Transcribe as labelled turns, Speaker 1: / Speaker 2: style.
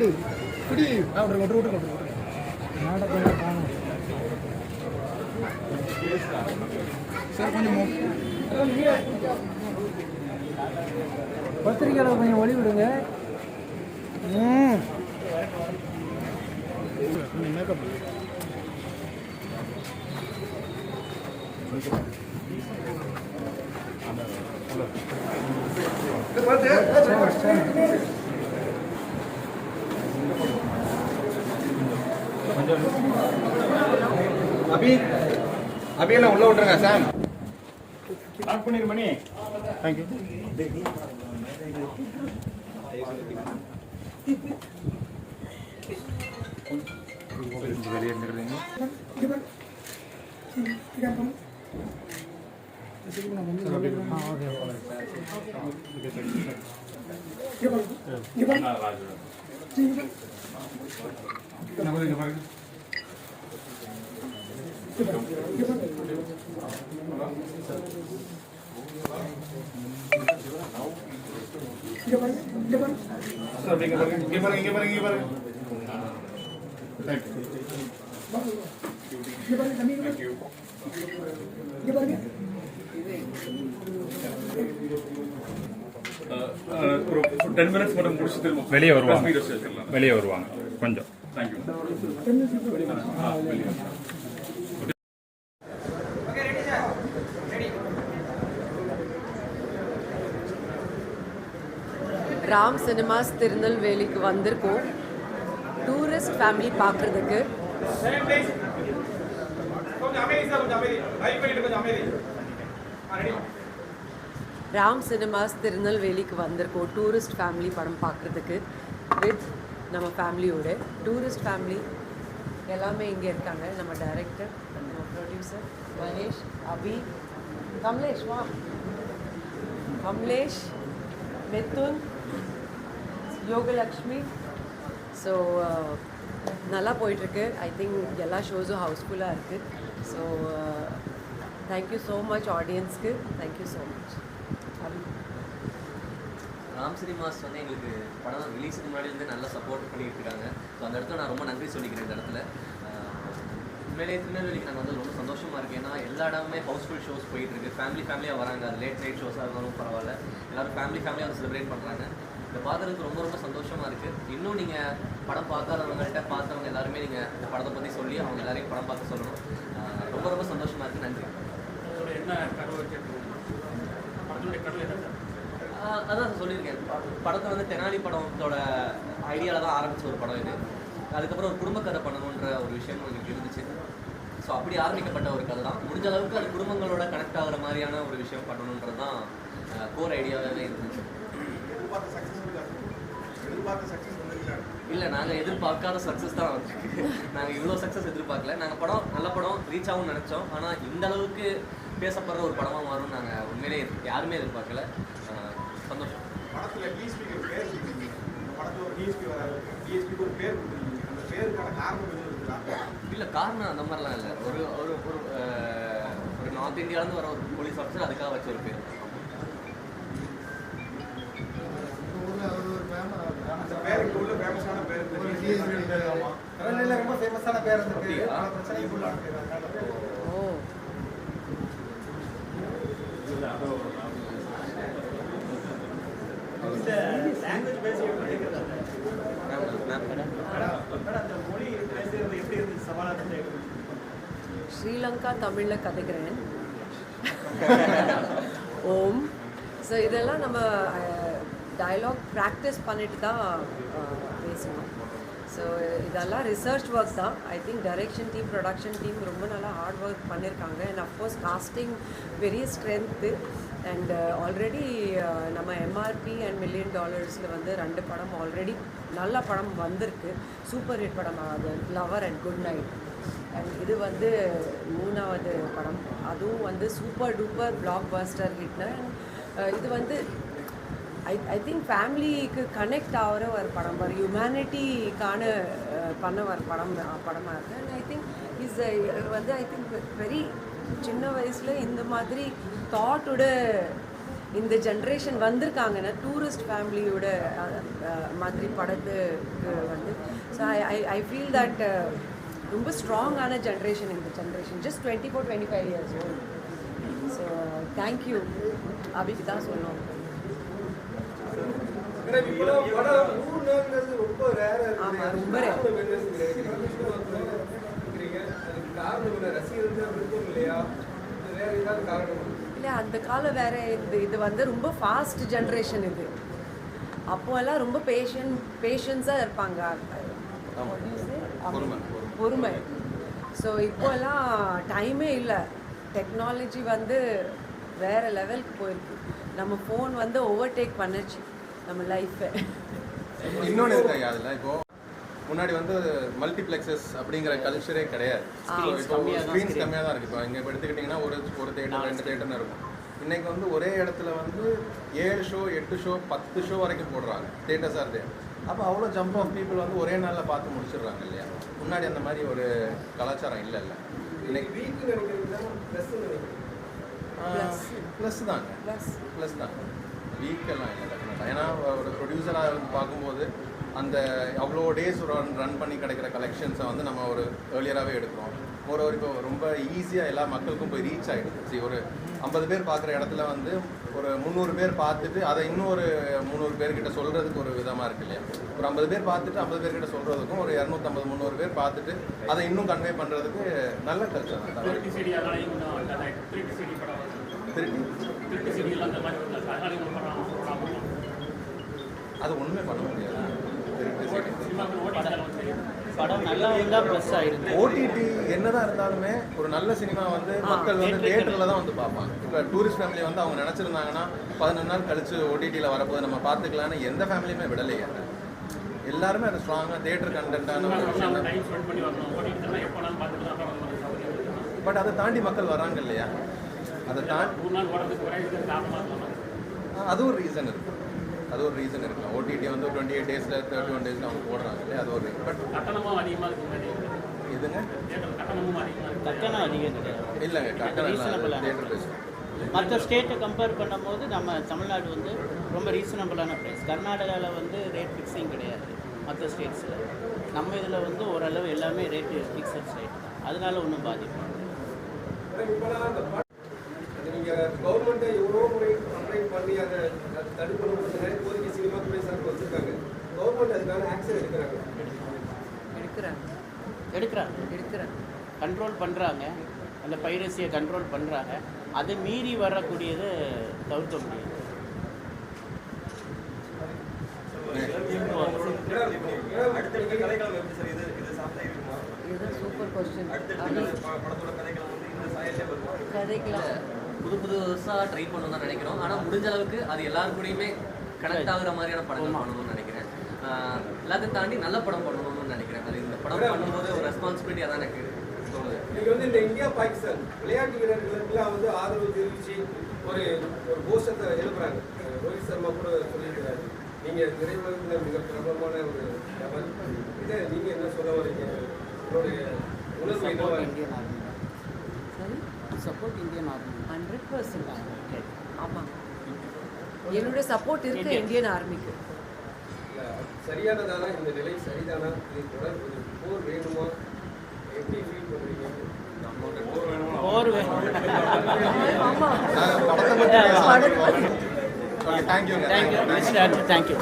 Speaker 1: ஆ விட்ருங்க விட்ருங்க விட்ருங்க விட்ருங்க நாடகம் காணும். சார் கொஞ்சம் பத்திரிக்கையாளர் கொஞ்சம் ஒளி விடுங்க. ம். கொஞ்சம்
Speaker 2: அபி அபியெல்லாம் உள்ள விட்டுருங்க சாம்.
Speaker 3: லாக் பண்ணிரு மணி.
Speaker 1: தேங்க்யூ
Speaker 2: வெளியே இருந்துக்கிறீங்க
Speaker 1: ஆ ஓகே
Speaker 3: சார் இங்க பாருங்க இங்க பாருங்க இங்க பாருங்க இங்க பாருங்க தேங்க்யூ ஒரு டென் மினிட்ஸ் மட்டும் முடிச்சு திரும்ப
Speaker 2: வெளியே வருவாங்க.
Speaker 3: வீடியோ சேர்த்துக்கலாம்
Speaker 2: வெளியே வருவாங்க கொஞ்சம்
Speaker 3: தேங்க்யூ
Speaker 4: ராம் சினிமாஸ் திருநெல்வேலிக்கு வந்திருக்கோம். டூரிஸ்ட் ஃபேமிலி பார்க்குறதுக்கு. ராம் சினிமாஸ் திருநெல்வேலிக்கு வந்திருக்கோம். டூரிஸ்ட் ஃபேமிலி படம் பார்க்குறதுக்கு. வித் நம்ம ஃபேமிலியோட டூரிஸ்ட் ஃபேமிலி எல்லாமே இங்கே இருக்காங்க. நம்ம டைரக்டர் நம்ம ப்ரொடியூசர் மகேஷ் அபி கமலேஷ் வா. கமலேஷ் மிதுன் யோகலக்ஷ்மி. ஸோ நல்லா போயிட்டுருக்கு. ஐ திங்க் எல்லா ஷோஸும் ஹவுஸ்ஃபுல்லாக இருக்குது so thank you so much ஆடியன்ஸ்க்கு thank you so much
Speaker 5: Ram Cinemas வந்து எங்களுக்கு படம் ரிலீஸுக்கு முன்னாடியிலேருந்து நல்லா சப்போர்ட் பண்ணிட்டு இருக்காங்க. ஸோ அந்த இடத்துல நான் ரொம்ப நன்றி சொல்லிக்கிறேன் இந்த இடத்துல. ஆஹ் உண்மையிலேயே திருநெல்வேலிக்கு நாங்கள் வந்து ரொம்ப சந்தோஷமாக இருக்குது ஏன்னா எல்லா இடமுமே ஹவுஸ்ஃபுல் ஷோஸ் போயிட்டு இருக்கு. ஃபேமிலி ஃபேமிலியாக வராங்க. அது லேட் நைட் ஷோஸாக இருந்தாலும் பரவாயில்ல. எல்லாரும் ஃபேமிலி ஃபேமிலியாக வந்து செலிப்ரேட் பண்ணுறாங்க இதை பார்க்குறதுக்கு ரொம்ப ரொம்ப சந்தோஷமாக இருக்குது இன்னும் நீங்கள் படம் பார்க்காதவங்கள்ட்ட பார்த்தவங்க எல்லாருமே நீங்கள் இந்த படத்தை பற்றி சொல்லி அவங்க எல்லாரையும் படம் பார்க்க சொல்லணும். ரொம்ப ரொம்ப சந்தோஷமாக இருக்குது நன்றி. அதான் சொல்லியிருக்கேன். படத்தை வந்து தெனாலி படத்தோட ஐடியாவில் தான் ஆரம்பிச்ச ஒரு படம் இது. அதுக்கப்புறம் ஒரு குடும்ப கதை பண்ணணுன்ற ஒரு விஷயம் எனக்கு இருந்துச்சு. ஸோ அப்படி ஆரம்பிக்கப்பட்ட ஒரு கதை தான். முடிஞ்ச அளவுக்கு அது குடும்பங்களோட கனெக்ட் ஆகுற மாதிரியான ஒரு விஷயம் பண்ணணுன்றது தான் கோர் ஐடியாவே இருந்துச்சு. இல்லை நாங்கள் எதிர்பார்க்காத சக்ஸஸ் தான் வந்திருக்கு. நாங்கள் இவ்வளோ சக்ஸஸ் எதிர்பார்க்கல. நாங்கள் படம் நல்ல படம் ரீச் ஆகும்னு நினச்சோம். ஆனால் இந்த அளவுக்கு பேசப்படுற ஒரு படமாக மாறும் நாங்கள் உண்மையிலே யாருமே எதிர்பார்க்கல. சந்தோஷம்.
Speaker 6: படத்துல டிஎஸ்பிக்கு ஒரு பேர் கொடுத்தீங்க இந்த படத்துல ஒரு டிஎஸ்பி வராது டிஎஸ்பிக்கு ஒரு பேர் கொடுத்தீங்க அந்த பேருக்கான காரணம் எதுவும் இருக்குதா
Speaker 5: இல்லை காரணம் அந்த மாதிரிலாம் இல்லை. ஒரு ஒரு ஒரு ஒரு நார்த் இந்தியாவிலேருந்து வர ஒரு போலீஸ் ஆஃபீஸர் அதுக்காக வச்ச ஒரு பேர்.
Speaker 6: அந்த பேர் இங்க உள்ள ஃபேமஸான பேர் ரொம்ப ஃபேமஸான பேர் அந்த பேர் பேர்
Speaker 4: ஸ்ரீலங்கா தமிழில் கதைக்கிறேன். ஓம். ஸோ இதெல்லாம் நம்ம டயலாக் ப்ராக்டிஸ் பண்ணிட்டு தான் பேசணும். ஸோ இதெல்லாம் ரிசர்ச் ஒர்க் தான். I think direction team production team ரொம்ப நல்லா ஹார்ட் ஒர்க் பண்ணியிருக்காங்க அண்ட் அஃப்கோர்ஸ் காஸ்டிங் பெரிய ஸ்ட்ரென்த்து அண்ட் ஆல்ரெடி நம்ம எம்ஆர்பி அண்ட் மில்லியன் டாலர்ஸில் வந்து ரெண்டு படம் ஆல்ரெடி நல்ல படம் வந்திருக்கு. சூப்பர் ஹிட் படம் அது Lover and Good Night and இது வந்து மூணாவது படம். அதுவும் வந்து சூப்பர் டூப்பர் பிளாக் பஸ்டர் ஹிட்னு இது வந்து ஐ ஐ திங்க் ஃபேமிலிக்கு கனெக்ட் ஆகிற ஒரு படம். ஒரு ஹியூமனிட்டிக்கான பண்ண ஒரு படம் படமாக இருக்குது அண்ட் ஐ திங்க் இஸ் வந்து ஐ திங்க் வெரி சின்ன வயசில் இந்த மாதிரி தாட்டோட இந்த ஜென்ரேஷன் வந்திருக்காங்கன்னா டூரிஸ்ட் ஃபேமிலியோட மாதிரி படத்துக்கு வந்து. So I I I feel that ரொம்ப ஸ்ட்ராங்கான ஜென்ரேஷன் இந்த generation just twenty four twenty five years old so thank you அபிக்கு தான் சொல்லணும். இல்லை அந்த காலம் வேற இது இது வந்து ரொம்ப ஃபாஸ்ட் ஜென்ரேஷன் இது. அப்போல்லாம் ரொம்ப பேஷன் பேஷன்ஸாக இருப்பாங்க
Speaker 2: பொறுமை
Speaker 4: ஸோ இப்போல்லாம் டைமே இல்லை. டெக்னாலஜி வந்து வேற லெவலுக்கு போயிருக்கு. நம்ம ஃபோன் வந்து ஓவர்டேக் பண்ணுச்சு. நம்ம லைஃப்பை
Speaker 2: இன்னொன்று இருக்கு ஐயா அதில் இப்போ முன்னாடி வந்து மல்டிப்ளெக்ஸஸ் அப்படிங்கிற கல்ச்சரே கிடையாது. இப்போ ஸ்க்ரீன்ஸ் கம்மியாக தான் இருக்குது இப்போ இங்கே எடுத்துக்கிட்டிங்கன்னா ஒரு ஒரு தேட்டர் ரெண்டு தேட்டர்னு இருக்கும். இன்னைக்கு வந்து ஒரே இடத்துல வந்து ஏழு ஷோ எட்டு ஷோ பத்து ஷோ வரைக்கும் போடுறாங்க தேட்டர்ஸ் ஆர் தேர் அப்போ அவ்வளோ ஜம்ப் ஆஃப் பீப்புள் வந்து ஒரே நாளில் பார்த்து முடிச்சிடுறாங்க இல்லையா? முன்னாடி அந்த மாதிரி ஒரு கலாச்சாரம் இல்லை இல்லை. இன்னைக்கு
Speaker 6: ப்ளஸ்
Speaker 2: தாங்க.
Speaker 4: ப்ளஸ்
Speaker 2: ப்ளஸ் தான் வீக்கெல்லாம் இல்லை. ஏன்னா ஒரு ப்ரொடியூசராக பார்க்கும்போது அந்த அவ்வளோ டேஸ் ரன் ரன் பண்ணி கிடைக்கிற கலெக்ஷன்ஸை வந்து நம்ம ஒரு ஏர்லியராகவே எடுக்கிறோம். ஒரு ஒரு இப்போ ரொம்ப ஈஸியாக எல்லா மக்களுக்கும் போய் ரீச் ஆகிடுது சரி ஒரு ஐம்பது பேர் பார்க்குற இடத்துல வந்து ஒரு முந்நூறு பேர் பார்த்துட்டு அதை இன்னும் ஒரு முந்நூறு பேர்கிட்ட சொல்கிறதுக்கு ஒரு விதமாக இருக்கு இல்லையா? ஒரு ஐம்பது பேர் பார்த்துட்டு ஐம்பது பேர்கிட்ட சொல்கிறதுக்கும் ஒரு இரநூத்தம்பது முந்நூறு பேர் பார்த்துட்டு அதை இன்னும் கன்வே பண்ணுறதுக்கு நல்ல கல்ச்சர் தான்
Speaker 7: திருட்டு சிடி அதனால இன்னும் அந்த night திருட்டு சிடி படம் வருது.
Speaker 2: திருப்பி
Speaker 7: திருட்டு சிடி எல்லாம் அந்த மாதிரி வருது. அதனால இன்னும் படம் போடாம
Speaker 2: அது ஒன்றுமே பண்ண முடியாது.
Speaker 8: படம் நல்லா இருந்தால் ப்ளஸ் ஆயிருக்கு
Speaker 2: ஓடிடி என்னதான் இருந்தாலுமே ஒரு நல்ல சினிமா வந்து மக்கள் வந்து தியேட்டர்ல தான் வந்து பார்ப்பாங்க. இப்போ டூரிஸ்ட் ஃபேமிலி வந்து அவங்க நினைச்சிருந்தாங்கன்னா பதினொன்று நாள் கழிச்சு ஓடிடியில் வரப்போது நம்ம பார்த்துக்கலாம்னு எந்த ஃபேமிலியுமே விடலையே. எல்லாருமே அது ஸ்ட்ராங்காக தியேட்டர் கண்டென்ட்டான. பட் அதை தாண்டி மக்கள் வராங்க இல்லையா? அதை தாண்டி
Speaker 7: மூணு நாள் ஓடுறதுக்கு ஒரே இது காரணமாக இருக்கலாம்
Speaker 2: அது ஒரு ரீசன் இருக்கு. அது ஒரு ரீசன் இருக்கலாம் ஓடிடி வந்து டுவெண்ட்டி எயிட் டேஸில் தேர்ட்டி ஒன் டேஸில் அவங்க போடுறாங்க இல்லையா அது ஒரு பட்
Speaker 7: கட்டணமும் அதிகமாக இருக்கு தேட்டர் இருக்கு
Speaker 8: கட்டணம் அதிகம்
Speaker 2: இல்லைங்க கட்டணம் தியேட்டர் பேசுகிறோம்
Speaker 8: மற்ற ஸ்டேட்டை கம்பேர் பண்ணும்போது நம்ம தமிழ்நாடு வந்து ரொம்ப ரீசனபிளான ப்ரைஸ் கர்நாடகாவில் வந்து ரேட் ஃபிக்ஸிங் கிடையாது மற்ற ஸ்டேட்ஸில் நம்ம இதில் வந்து ஓரளவு எல்லாமே ரேட்டு ஃபிக்ஸட் ரேட் தான். அதனால ஒன்றும் பாதிப்பு
Speaker 6: நீங்க கவர்மெண்ட்டை எவ்வளோ முறை கம்ப்ளைண்ட் பண்ணி அதை தடுக்கணும் நிறைய கோரிக்கை சினிமா துறை சார்பில் வச்சிருக்காங்க. கவர்மெண்ட் அதுக்கான ஆக்ஷன் எடுக்கிறாங்க.
Speaker 4: எடுக்கிறாங்க.
Speaker 8: எடுக்கிறாங்க.
Speaker 4: எடுக்கிறாங்க.
Speaker 8: கண்ட்ரோல் பண்ணுறாங்க அந்த பைரசியை கண்ட்ரோல் பண்ணுறாங்க அதை மீறி வரக்கூடியதை தவிர்க்க முடியாது.
Speaker 4: இதுதான் சூப்பர் கொஸ்டின் கதைக்கலாம்.
Speaker 5: புது புதுசாக ட்ரை பண்ணணும் தான் நினைக்கிறோம். ஆனால் முடிஞ்ச அளவுக்கு அது எல்லாரு கூடயுமே கனெக்ட் ஆகுற மாதிரியான படங்கள் பண்ணணும்னு நினைக்கிறேன். எல்லாத்தையும் தாண்டி நல்ல படம் பண்ணணும்னு நினைக்கிறேன். அது இந்த படம் பண்ணும்போது ஒரு ரெஸ்பான்சிபிலிட்டியாக தான் எனக்கு தோணுது.
Speaker 6: நீங்க வந்து இந்த இந்தியா பாகிஸ்தான் விளையாட்டு வீரர்களுக்கெல்லாம் வந்து ஆதரவு தெரிவிச்சு ஒரு ஒரு கோஷத்தை எழுப்புறாங்க. ரோஹித் சர்மா கூட சொல்லியிருக்கிறாரு. நீங்க திரையுலகத்தில் மிக பிரபலமான ஒரு நபர். இதை நீங்க என்ன சொல்ல வரீங்க? உங்களுடைய உணர்வு என்னவா
Speaker 8: support? Indian army
Speaker 4: hundred percent ஆமாம் என்னோட சப்போர்ட் இருக்கு இந்தியன் ஆர்மிக்கு
Speaker 6: சரியானதானா? இந்த நிலை சரிதானா? இது தொடர் ஒரு போர் வேணுமா? எப்படி ஃபீல்
Speaker 8: போர் வேணும்?
Speaker 4: ஆமாம்
Speaker 2: தேங்க்யூங்க
Speaker 8: தேங்க்யூ மிஸ்டர் தேங்க்யூ